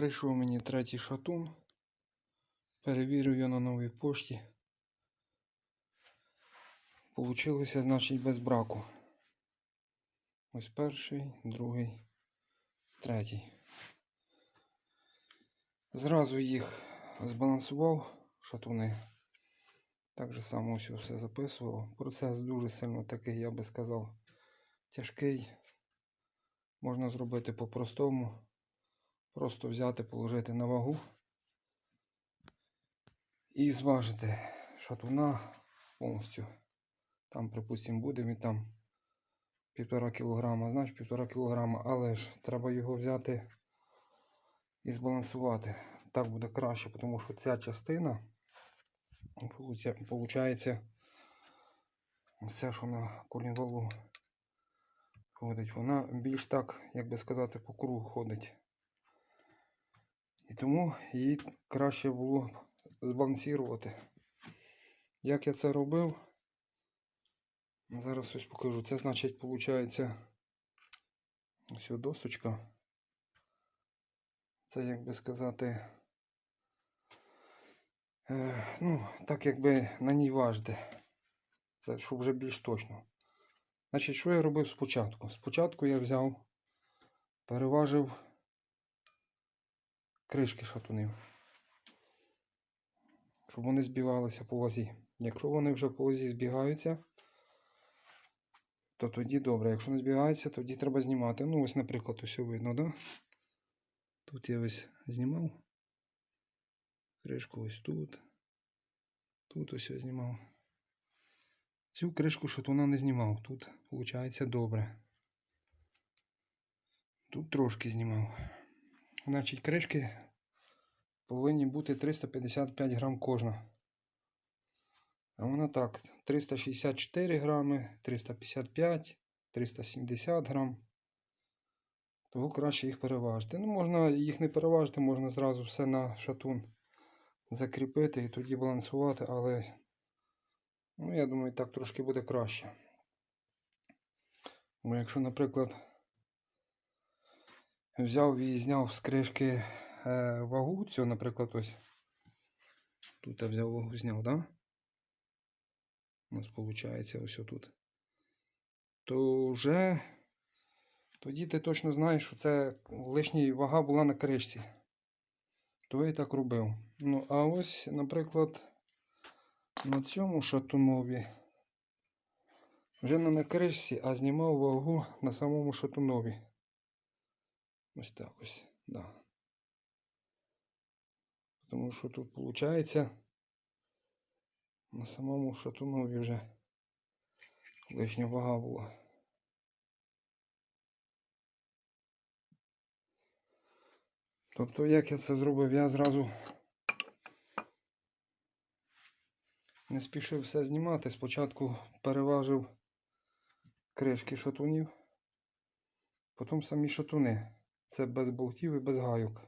Прийшов мені третій шатун. Перевірив його на новій пошті. Получилося, значить, без браку. Ось перший, другий, третій. Зразу їх збалансував шатуни. Так же само ось все записував. Процес дуже сильно такий, я би сказав, тяжкий. Можна зробити по-простому. Просто взяти, положити на вагу і зважити шатуна повністю. Там, припустимо, буде він там півтора кілограма, значить півтора кілограма, але ж треба його взяти і збалансувати. Так буде краще, тому що ця частина виходить, все, що на колінвалу ходить, вона більш так, як би сказати, по кругу ходить. І тому її краще було б збалансувати. Як я це робив? Зараз ось покажу. Це значить, виходить, ось досочка. Це, як би сказати, е, ну, так якби на ній важде. Це щоб вже більш точно. Значить, що я робив спочатку? Спочатку я взяв, переважив кришки шатунів, щоб вони збивалися по вазі. Якщо вони вже по вазі збігаються, то тоді добре. Якщо не збігаються, тоді треба знімати. Ну, ось, наприклад, ось видно, да? Тут я ось знімав. Кришку ось тут. Тут ось я знімав. Цю кришку шатуна не знімав. Тут, виходить, добре. Тут трошки знімав. Значить, кришки повинні бути 355 грам кожна. А вона так, 364 грами, 355, 370 грам. Того краще їх переважити. Ну, можна їх не переважити, можна зразу все на шатун закріпити і тоді балансувати, але ну, я думаю, так трошки буде краще. Бо якщо, наприклад, взяв і зняв з кришки е, вагу, цю, наприклад, ось. Тут я взяв вагу, зняв? Да? У нас виходить ось тут. То вже тоді ти точно знаєш, що це лишня вага була на кришці. То я так робив. Ну, а ось, наприклад, на цьому шатунові вже не на кришці, а знімав вагу на самому шатунові. Ось так ось, да. Тому що тут виходить на самому шатунові вже лишня вага була. Тобто, як я це зробив, я зразу не спішив все знімати. Спочатку переважив кришки шатунів, потім самі шатуни. Це без болтів і без гайок.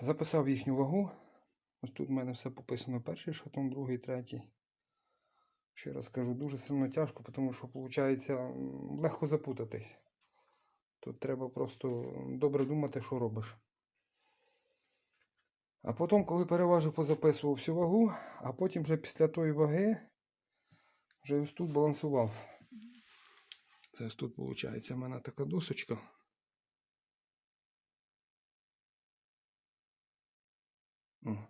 Записав їхню вагу. Ось тут в мене все пописано перший шатун, другий, третій. Ще раз кажу, дуже сильно тяжко, тому що, виходить, легко запутатись. Тут треба просто добре думати, що робиш. А потім, коли переважив, позаписував всю вагу, а потім вже після тої ваги вже ось тут балансував. Це ось тут, виходить, в мене така досочка. О.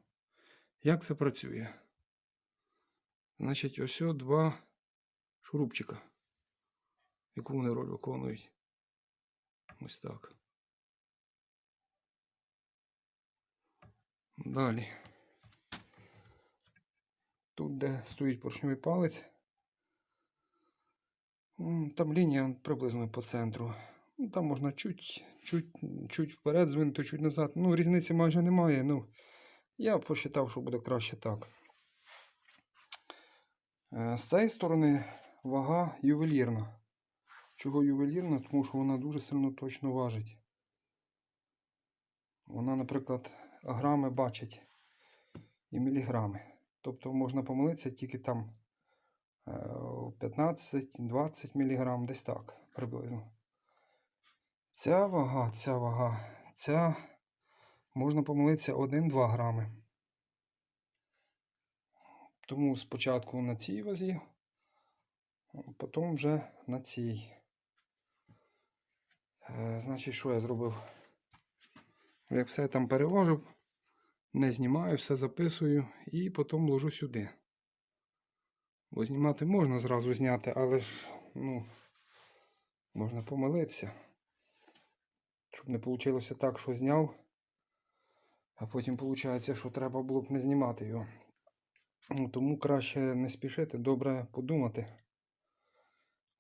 Як це працює? Значить, ось два шурупчика. Яку вони роль виконують? Ось так. Далі. Тут, де стоїть поршньовий палець, там лінія приблизно по центру. Ну, Там можна чуть чуть, чуть вперед звинути, чуть назад. Ну, різниці майже немає. Ну, я посчитав, що буде краще так. Е, з цієї сторони вага ювелірна. Чого ювелірна? Тому що вона дуже сильно точно важить. Вона, наприклад, грами бачить і міліграми. Тобто можна помилитися тільки там 15-20 мг, десь так приблизно. Ця вага, ця вага, ця можна помилитися 1-2 грами. Тому спочатку на цій вазі, потім вже на цій. Е, значить, що я зробив? Як все там переважив, не знімаю, все записую і потім ложу сюди. Бо знімати можна зразу зняти, але ж, ну, можна помилитися. Щоб не вийшло так, що зняв, а потім виходить, що треба було б не знімати його. Ну, Тому краще не спішити, добре подумати.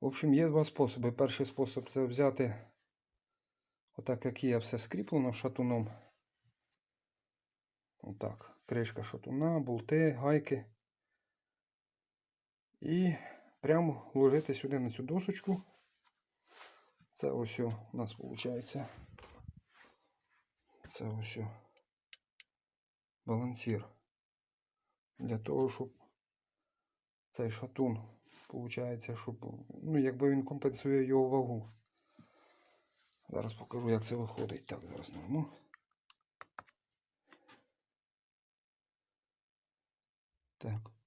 В общем, є два способи. Перший спосіб це взяти, отак як є, все скріплено шатуном. Отак. Кришка шатуна, болти, гайки. І прямо вложити сюди на цю досочку. Це ось у нас виходить. Це ось балансір. Для того, щоб цей шатун, виходить, щоб, ну, якби він компенсує його вагу. Зараз покажу, як це виходить. Так, зараз нажму. Так.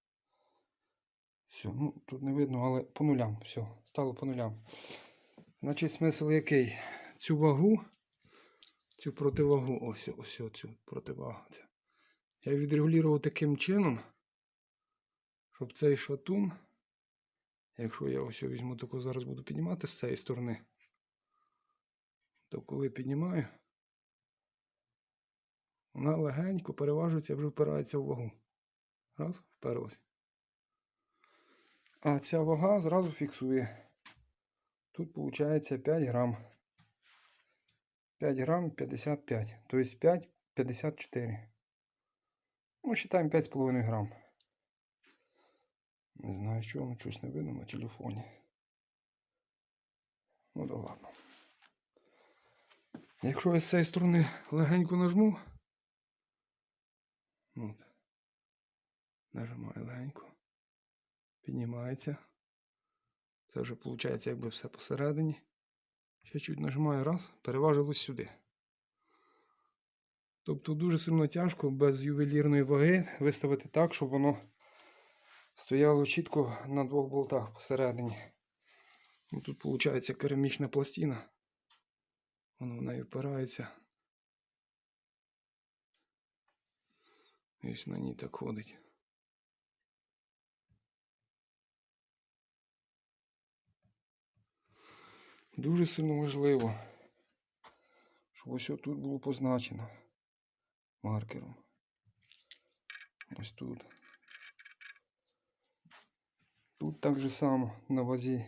Все, ну тут не видно, але по нулям. Все, стало по нулям. Значить, смисл який? Цю вагу, цю противагу, ось, ось цю противагу. Я відрегулював таким чином, щоб цей шатун, якщо я ось візьму таку зараз буду піднімати з цієї сторони, то коли піднімаю, вона легенько переважується, вже впирається в вагу. Раз, вперлась. А ця вага зразу фіксує. Тут виходить 5 грам. 5 грам 55. Тобто 5 54. Ну, считаем 5,5 грам. Не знаю, що воно щось не видно на телефоні. Ну да ладно. Якщо я з цієї сторони легенько нажму. От. Нажимаю легенько. Піднімається. Це вже виходить якби все посередині. Ще чуть нажимаю раз, переважилось сюди. Тобто дуже сильно тяжко без ювелірної ваги виставити так, щоб воно стояло чітко на двох болтах посередині. Ну, Тут виходить керамічна пластина. Воно в неї впирається. Ось на ній так ходить. Дуже сильно важливо, щоб ось тут було позначено маркером. Ось тут. Тут так же само на вазі.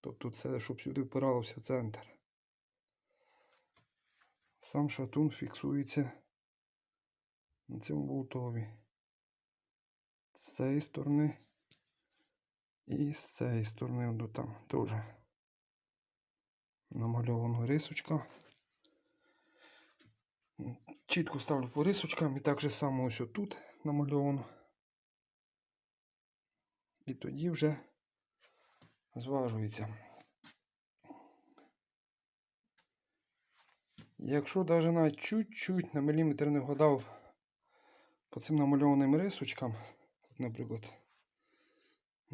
Тобто це, щоб сюди впиралося центр. Сам шатун фіксується на цьому болтові. З цієї сторони і з цієї сторони до там теж намальована рисочка. Чітко ставлю по рисочкам і так же само ось тут намальовано. І тоді вже зважується. Якщо навіть навіть чуть-чуть на міліметр не вгадав по цим намальованим рисочкам, наприклад,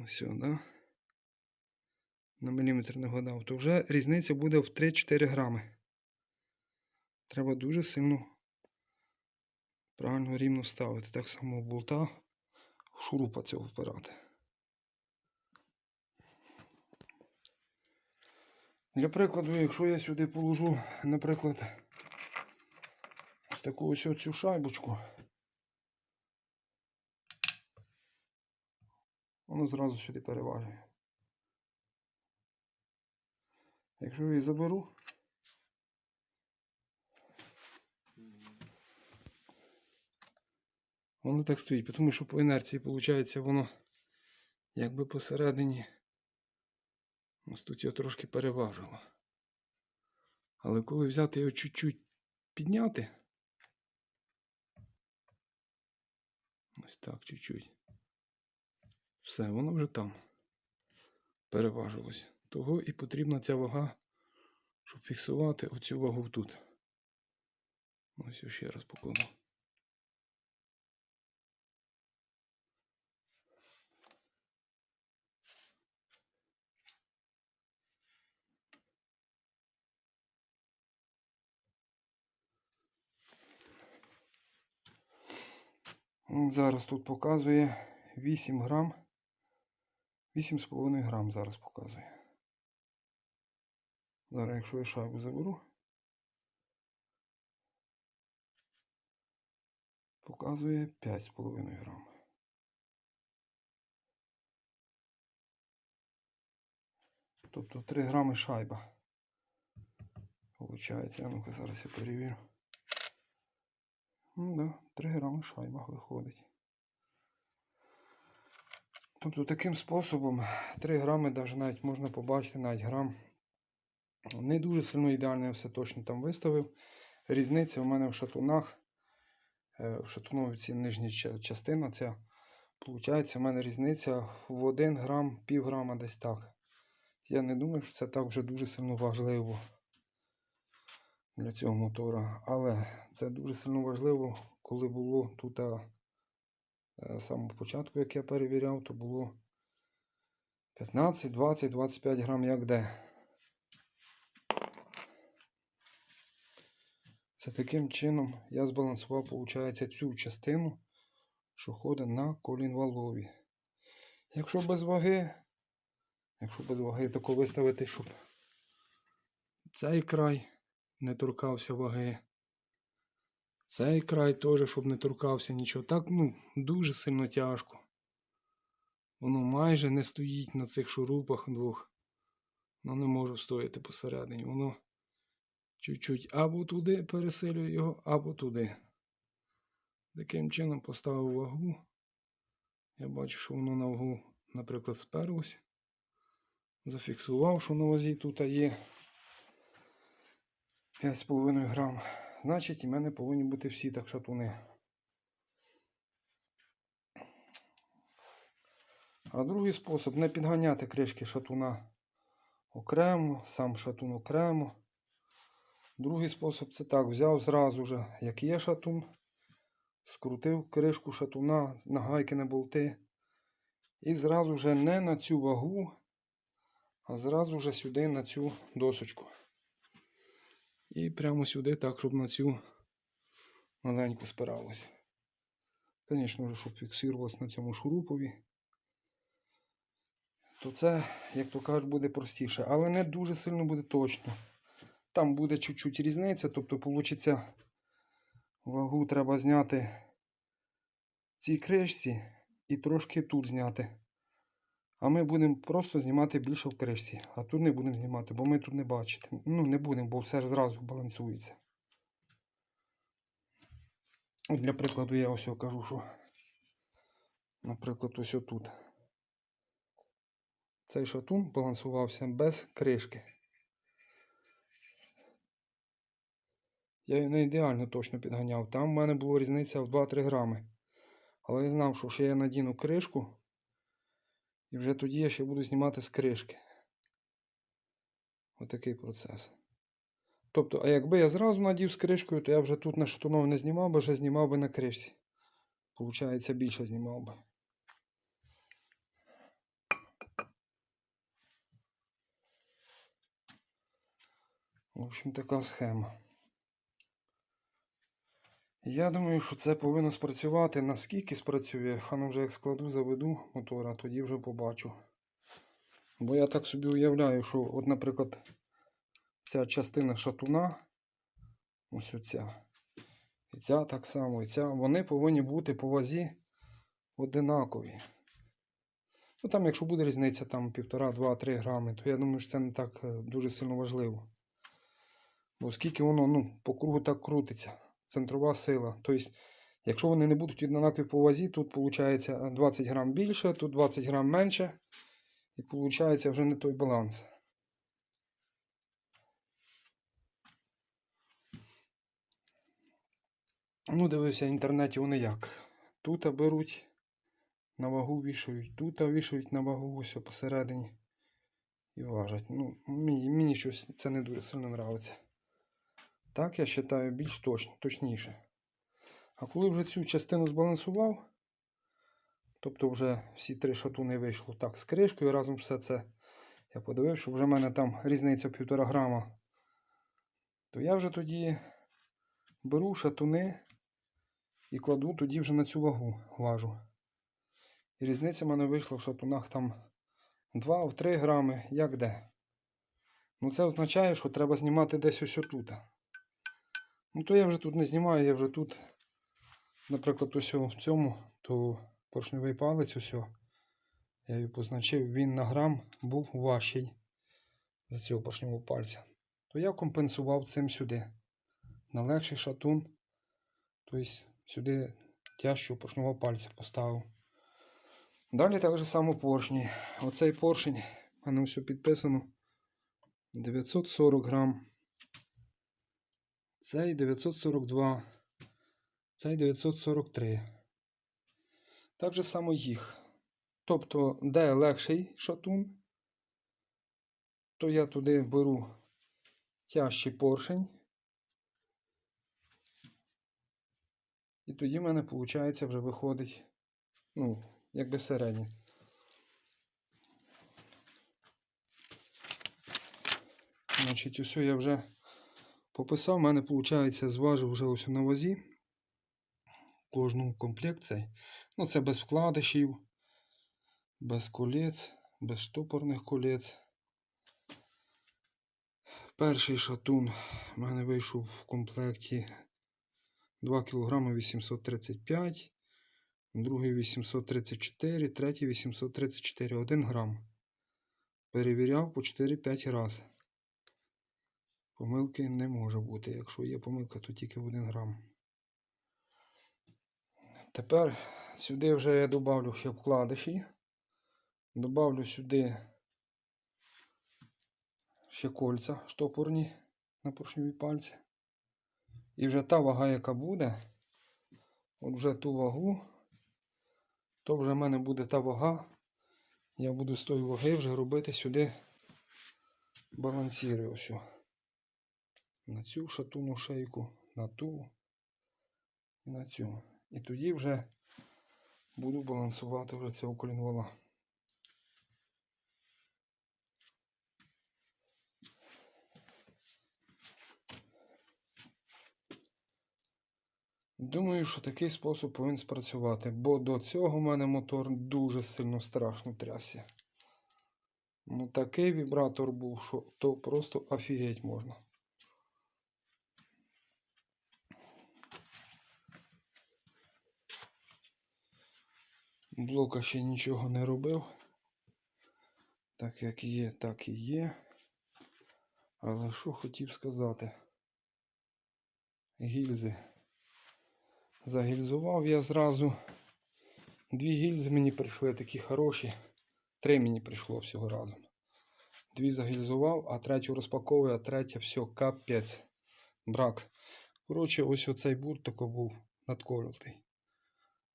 ось, да? на міліметр не вгадав, то вже різниця буде в 3-4 грами. Треба дуже сильно правильно рівно ставити. Так само болта, шурупа цього впирати. Для прикладу, якщо я сюди положу, наприклад, ось таку ось цю шайбочку, воно зразу сюди переважує. Якщо я її заберу, Воно так стоїть, тому що по інерції, виходить, воно якби посередині. Ось тут його трошки переважило. Але коли взяти його чуть-чуть підняти, ось так чуть-чуть, все, воно вже там переважилось. Того і потрібна ця вага, щоб фіксувати оцю вагу тут. Ось ще раз покладу. Зараз тут показує 8 грам. 8,5 грам зараз показує. Зараз, якщо я шайбу заберу, показує 5,5 грам. Тобто 3 грами шайба. Получається, а ну-ка зараз я перевірю. Ну да, 3 грами шайба виходить. Тобто таким способом 3 грами даже навіть можна побачити навіть грам. Не дуже сильно ідеально я все точно там виставив. Різниця у мене в шатунах, е, в шатуновці нижня частина ця. Получається, у мене різниця в 1 грам, пів грама десь так. Я не думаю, що це так вже дуже сильно важливо для цього мотора. Але це дуже сильно важливо, коли було тут е, самого початку, як я перевіряв, то було 15, 20, 25 грам як де. Це таким чином я збалансував, виходить, цю частину, що ходить на колінвалові. Якщо без ваги, якщо без ваги тако виставити, щоб цей край не торкався ваги. Цей край теж, щоб не торкався нічого. Так, ну, дуже сильно тяжко. Воно майже не стоїть на цих шурупах двох. Воно не може стояти посередині. Воно чуть-чуть або туди пересилює його, або туди. Таким чином поставив вагу. Я бачу, що воно на вагу, наприклад, сперлось. Зафіксував, що на вазі тут є 5,5 грам. Значить, в мене повинні бути всі так шатуни. А другий спосіб не підганяти кришки шатуна окремо, сам шатун окремо. Другий спосіб це так, взяв зразу же, як є шатун, скрутив кришку шатуна на гайки на болти. І зразу же не на цю вагу, а зразу же сюди на цю досочку. І прямо сюди, так, щоб на цю маленьку спиралось. Звісно, щоб фіксувалось на цьому шурупові. То це, як то кажуть, буде простіше, але не дуже сильно буде точно. Там буде чуть-чуть різниця, тобто, вийде, вагу треба зняти в цій кришці і трошки тут зняти. А ми будемо просто знімати більше в кришці. А тут не будемо знімати, бо ми тут не бачите. Ну, не будемо, бо все зразу балансується. От Для прикладу я ось кажу, що, наприклад, ось тут. Цей шатун балансувався без кришки. Я її не ідеально точно підганяв. Там в мене була різниця в 2-3 грами. Але я знав, що ще я надіну кришку. І вже тоді я ще буду знімати з кришки. Отакий процес. Тобто, а якби я зразу надів з кришкою, то я вже тут на шатунов не знімав би, вже знімав би на кришці. Получається, більше знімав би. В общем, така схема. Я думаю, що це повинно спрацювати. Наскільки спрацює, хану вже як складу, заведу мотора, тоді вже побачу. Бо я так собі уявляю, що, от, наприклад, ця частина шатуна, ось оця, і ця так само, і ця, вони повинні бути по вазі одинакові. Ну там, якщо буде різниця там 1,5, 2, 3 грами, то я думаю, що це не так е, дуже сильно важливо. Бо оскільки воно ну, по кругу так крутиться, центрова сила. Тобто, якщо вони не будуть однакові по вазі, тут виходить 20 грам більше, тут 20 грам менше. І виходить вже не той баланс. Ну, дивився в інтернеті вони як. Тут беруть, на вагу вішають, тут вішають на вагу ось посередині. і важать. Ну, мені, мені щось це не дуже сильно подобається. Так, я вважаю більш точно, точніше. А коли вже цю частину збалансував, тобто вже всі три шатуни вийшло так з кришкою, разом все це я подивився, що вже в мене там різниця півтора грама, то я вже тоді беру шатуни і кладу тоді вже на цю вагу важу. І різниця в мене вийшла в шатунах там 2-3 грами, як де. Ну це означає, що треба знімати десь ось отут. Ну то я вже тут не знімаю, я вже тут, наприклад, ось в цьому, то поршньовий палець ось. Я його позначив, він на грам був важчий за цього поршньового пальця. То я компенсував цим сюди. На легший шатун. Тобто сюди тяжчого поршневого пальця поставив. Далі так же само поршні. Оцей поршень, в мене все підписано. 940 грам. Цей 942. Цей 943. Так же само їх. Тобто, де легший шатун, то я туди беру тяжчий поршень. І тоді в мене, виходить, вже виходить, ну, якби середнє. Значить, усе я вже пописав. У мене, виходить, зважив вже ось на вазі. Кожну комплект цей. Ну, це без вкладишів, без колець, без штопорних колець. Перший шатун в мене вийшов в комплекті 2 кг 835, другий 834, третій 834, 1 грам. Перевіряв по 4-5 разів. Помилки не може бути. Якщо є помилка, то тільки в 1 грам. Тепер сюди вже я добавлю ще вкладиші. Добавлю сюди ще кольця штопорні на поршневі пальці. І вже та вага, яка буде, от вже ту вагу, то вже в мене буде та вага. Я буду з тої ваги вже робити сюди балансіри ось. На цю шатуну шейку, на ту і на цю. І тоді вже буду балансувати вже цього колінвала. Думаю, що такий спосіб повинен спрацювати, бо до цього в мене мотор дуже сильно страшно трясся. Ну такий вібратор був, що то просто офігеть можна. Блока ще нічого не робив. Так як є, так і є. Але що хотів сказати? Гільзи. Загільзував я зразу. Дві гільзи мені прийшли такі хороші. Три мені прийшло всього разом. Дві загільзував, а третю розпаковую, а третя все, капець. Брак. Коротше, ось оцей бурт тако був надколотий.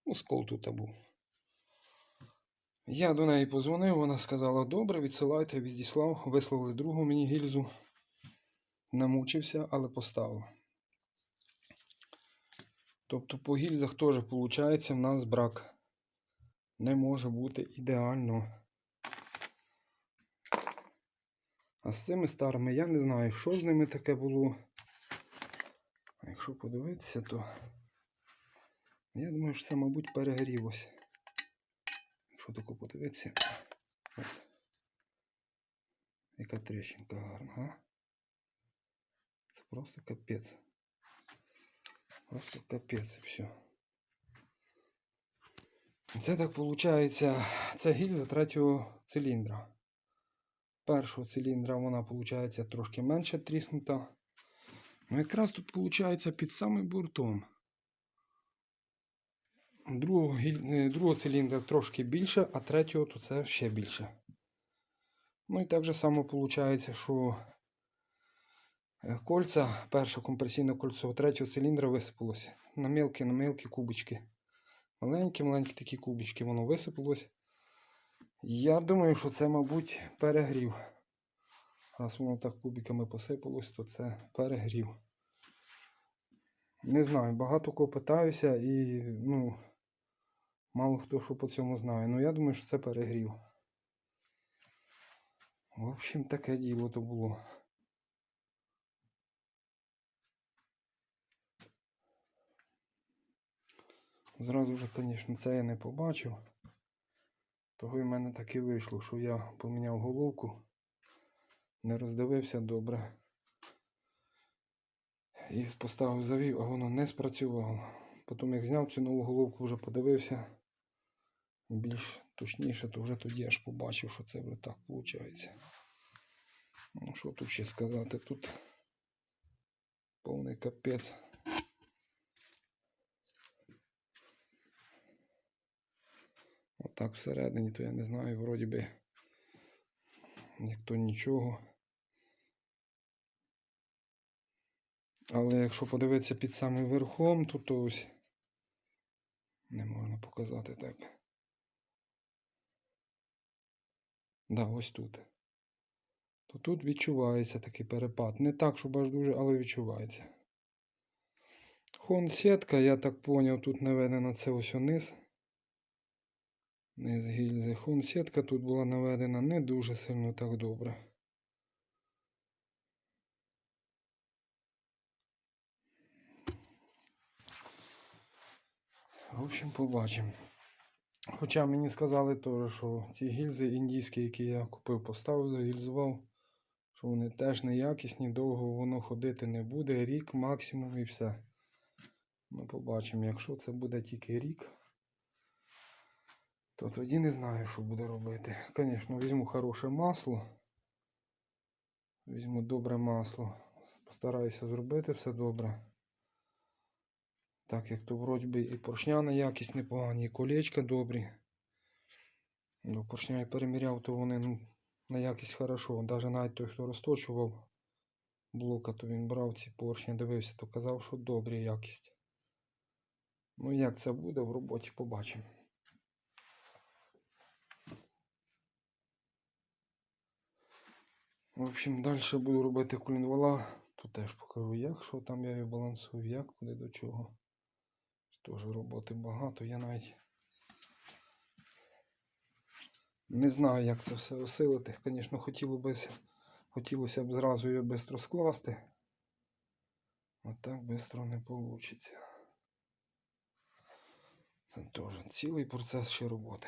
Ну, скол тут був. Я до неї позвонив, вона сказала, добре, відсилайте, відіслав, вислали другу мені гільзу. Намучився, але поставив. Тобто по гільзах теж виходить в нас брак. Не може бути ідеально. А з цими старими я не знаю, що з ними таке було. Якщо подивитися, то я думаю, що це, мабуть, перегрілося. Якщо тако подивитися. От. Яка тріщинка гарна, а? Це просто капець. Просто капець і все. Це так виходить, це гільза третього циліндра. Першого циліндра вона виходить трошки менше тріснута. Ну якраз тут виходить під самим буртом. Другого, е, другого циліндра трошки більше, а третього то це ще більше. Ну і так же само виходить, що е, кольця, перше компресійне кольцо третього циліндра висипалося. На мелкі, на мелкі кубочки. Маленькі, маленькі такі кубочки, воно висипалось. Я думаю, що це, мабуть, перегрів. Раз воно так кубиками посипалось, то це перегрів. Не знаю, багато кого питаюся і ну, мало хто що по цьому знає. Ну я думаю, що це перегрів. В общем, таке діло то було. Зразу ж, звісно, це я не побачив. Того й в мене так і вийшло, що я поміняв головку, не роздивився добре. І поставив завів, а воно не спрацювало. Потім як зняв цю нову головку, вже подивився більш точніше, то вже тоді аж побачив, що це вже так виходить. Ну, що тут ще сказати? Тут повний капець. Отак всередині, то я не знаю, вроді би ніхто нічого. Але якщо подивитися під самим верхом, то, то ось не можна показати так. Да, ось тут. То тут відчувається такий перепад. Не так, щоб аж дуже, але відчувається. Хон сітка, я так поняв, тут наведена це ось униз. Низ гільзи. Хон сітка тут була наведена не дуже сильно так добре. В общем, побачимо. Хоча мені сказали теж, що ці гільзи індійські, які я купив, поставив, загільзував, що вони теж неякісні, довго воно ходити не буде. Рік максимум і все. Ну, побачимо, якщо це буде тільки рік, то тоді не знаю, що буде робити. Звісно, візьму хороше масло. Візьму добре масло. Постараюся зробити все добре. Так як то вроді би і поршняна якість непогані, і колечка добрі. Ну, поршня я переміряв, то вони ну, на якість хорошо. Навіть навіть той, хто розточував блока, то він брав ці поршні, дивився, то казав, що добрі якість. Ну як це буде в роботі, побачимо. В общем, далі буду робити колінвала. Тут теж покажу, як, що там я її балансую, як, куди до чого. Теж роботи багато. Я навіть не знаю, як це все осилити. Звісно, хотілося б зразу її швидко скласти. А так швидко не вийде. Це теж цілий процес ще роботи.